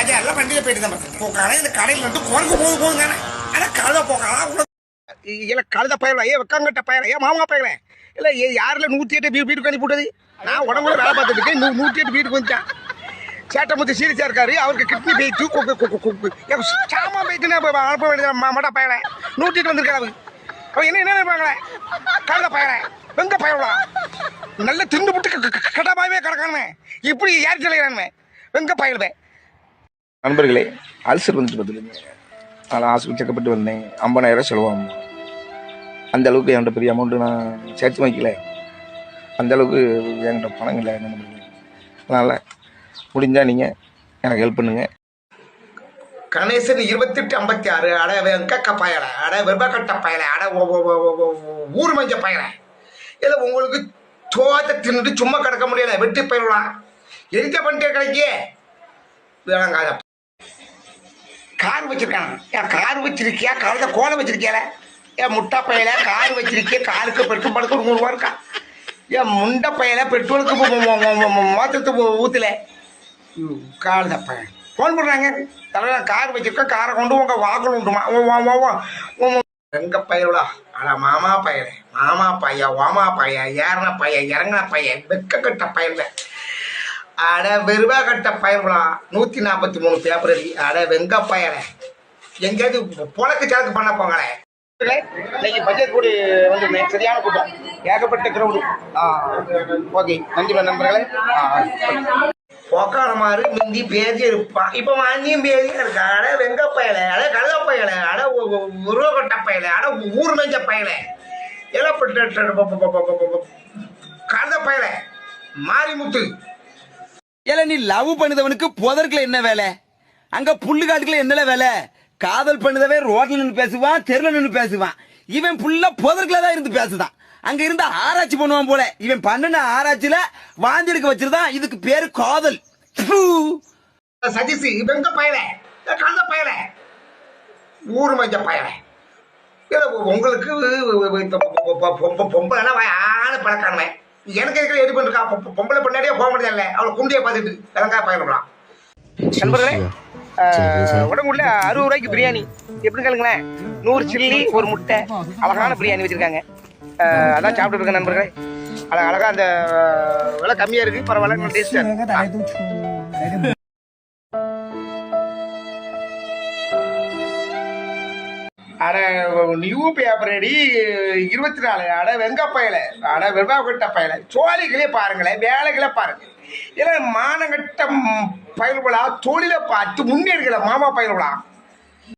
ராஜா எல்லாம் வண்டியில போயிட்டு தான் பார்த்தேன் இந்த கடையில் வந்து குரங்கு போக போகுது தானே. ஆனால் கழுத போக்கலாம் இல்லை கழுத பயல ஏன் வெக்கங்கட்ட பயல? ஏன் மாமா பயல. இல்லை ஏ யாரில் நூற்றி எட்டு வீட்டுக்கு அனுப்பி விட்டது நான் உடம்புல வேலை பார்த்துட்டு இருக்கேன் நூற்றி எட்டு வீட்டுக்கு வந்துட்டேன். சேட்டை முத்தி சீரியஸாக இருக்காரு அவருக்கு கிட்னி போயிட்டு சாமா போயிட்டுன்னு அனுப்ப வேண்டிய மட பயல. நூற்றி எட்டு வந்திருக்காரு அவன் என்ன என்ன நினைப்பாங்களே? கழுத பயல. வெங்க பயலா? நல்ல திண்டு புட்டு கட்டாபாவே கிடக்கானே இப்படி யார் தலைகிறானே வெங்க பயிலுவேன் நண்பர்களே அல்சர் வந்துட்டு பார்த்துருங்க நான் ஹாஸ்பிட்டல் செக்கப்பட்டு வந்தேன். ஐம்பதாயிரம் செலவாகும். அந்த அளவுக்கு என்கிட்ட பெரிய அமௌண்ட்டு நான் சேர்த்து வைக்கல. அந்த அளவுக்கு என்கிட்ட பணம் இல்லை என்ன பண்ணுறீங்க அதனால் முடிஞ்சால் நீங்கள் எனக்கு ஹெல்ப் பண்ணுங்கள் கணேசன் இருபத்தெட்டு ஐம்பத்தி ஆறு அட வெங்கக்க பயல அட வெrbக்கட்ட பயல அட ஊர் மஞ்ச பயல. இல்லை உங்களுக்கு தோத்த தின்னுட்டு சும்மா கிடக்க முடியல வெட்டி போயிடலாம் எரிக்க பண்ணிட்டே கிடைக்கே வேணாங்காத கார் வச்சிருக்காங்க ஏன் கார் வச்சிருக்கியா? கழுத கோலம் வச்சிருக்கியால? ஏன் முட்டை பையில கார் வச்சிருக்கியா? காருக்கு பெட்ரோல் படுக்க ஒரு நூறுரூவா இருக்கா ஏன் முண்டை பையில பெட்ரோலுக்கு மோத்தத்து ஊத்துல? கால் பையன் ஃபோன் பண்ணுறாங்க தலைவர் கார் வச்சிருக்கேன் காரை கொண்டு உங்க வாகனம் உண்டுமா? எங்க பையலா அட மாமா பையனே மாமா பையன் வாமா பையன் ஏறின பையன் இறங்கின பையன் வெக்க கட்ட பையன் அட வெறுவா கட்ட பயன்களா நூத்தி நாற்பத்தி மூணு பேப்பர் அடி அட வெங்க பயலே எங்கேயாவது புழக்கு சரக்கு பண்ண போங்களே இன்னைக்கு பட்ஜெட் கூடி வந்து சரியான கூட்டம் ஏகப்பட்ட கிரௌடு ஓகே நன்றி நண்பர்களே உக்கார மாதிரி மிந்தி பேதி இருப்பான் இப்ப மண்ணியும் பேதியா இருக்கா அட வெங்க பயல அட கழுத பயல அட உருவக்கட்ட பயல அட ஊர் மெஞ்ச பயல இலப்பட்ட கழுத பயல மாரிமுத்து ஏல நீ லவ் பண்ணுதவனுக்கு புதற்குல என்ன வேலை? அங்க புல்லு காட்டுக்குள்ள என்னல வேலை? காதல் பண்ணுதவே ரோட்ல நின்று பேசுவான் தெருல நின்று பேசுவான். இவன் புள்ள புதற்குல தான் இருந்து பேசுதான். அங்க இருந்து ஆராய்ச்சி பண்ணுவான் போல. இவன் பண்ணுன ஆராய்ச்சியில வாந்தெடுக்க வச்சிருந்தான். இதுக்கு பேரு காதல். ப்பு. சதீஷ் வெங்க பயல? கழுத பயல. ஊர் மஞ்ச பயல. உங்களுக்கு பொம்பளை ஆளு எனக்கு இருக்கிற எது பண்ணிருக்கா பொம்பளை பின்னாடியே போக முடியல அவளை குண்டியை பார்த்துட்டு வெங்காய பயணம் நண்பர்களே ஆஹ், உடம்புள்ள அறுபது ரூபாய்க்கு பிரியாணி. எப்படி கேளுங்களேன். நூறு சில்லி ஒரு முட்டை. அழகான பிரியாணி வச்சிருக்காங்க. அதான் சாப்பிட்டு இருக்கேன் நண்பர்களே. அழகா அந்த விலை கம்மியா இருக்கு. பரவாயில்ல டேஸ்ட் அட நியூ பேப்பர் அடி இருபத்தி நாலு. அட வெங்க பயல. அட வெவ்வாக்கட்ட பயல. சோழிகளே பாருங்களேன் வேலைகளை பாருங்க. இல்லை மானங்கட்ட பயல்களா தொழிலை பார்த்து முன்னேறுகளை மாமா பயல்களா?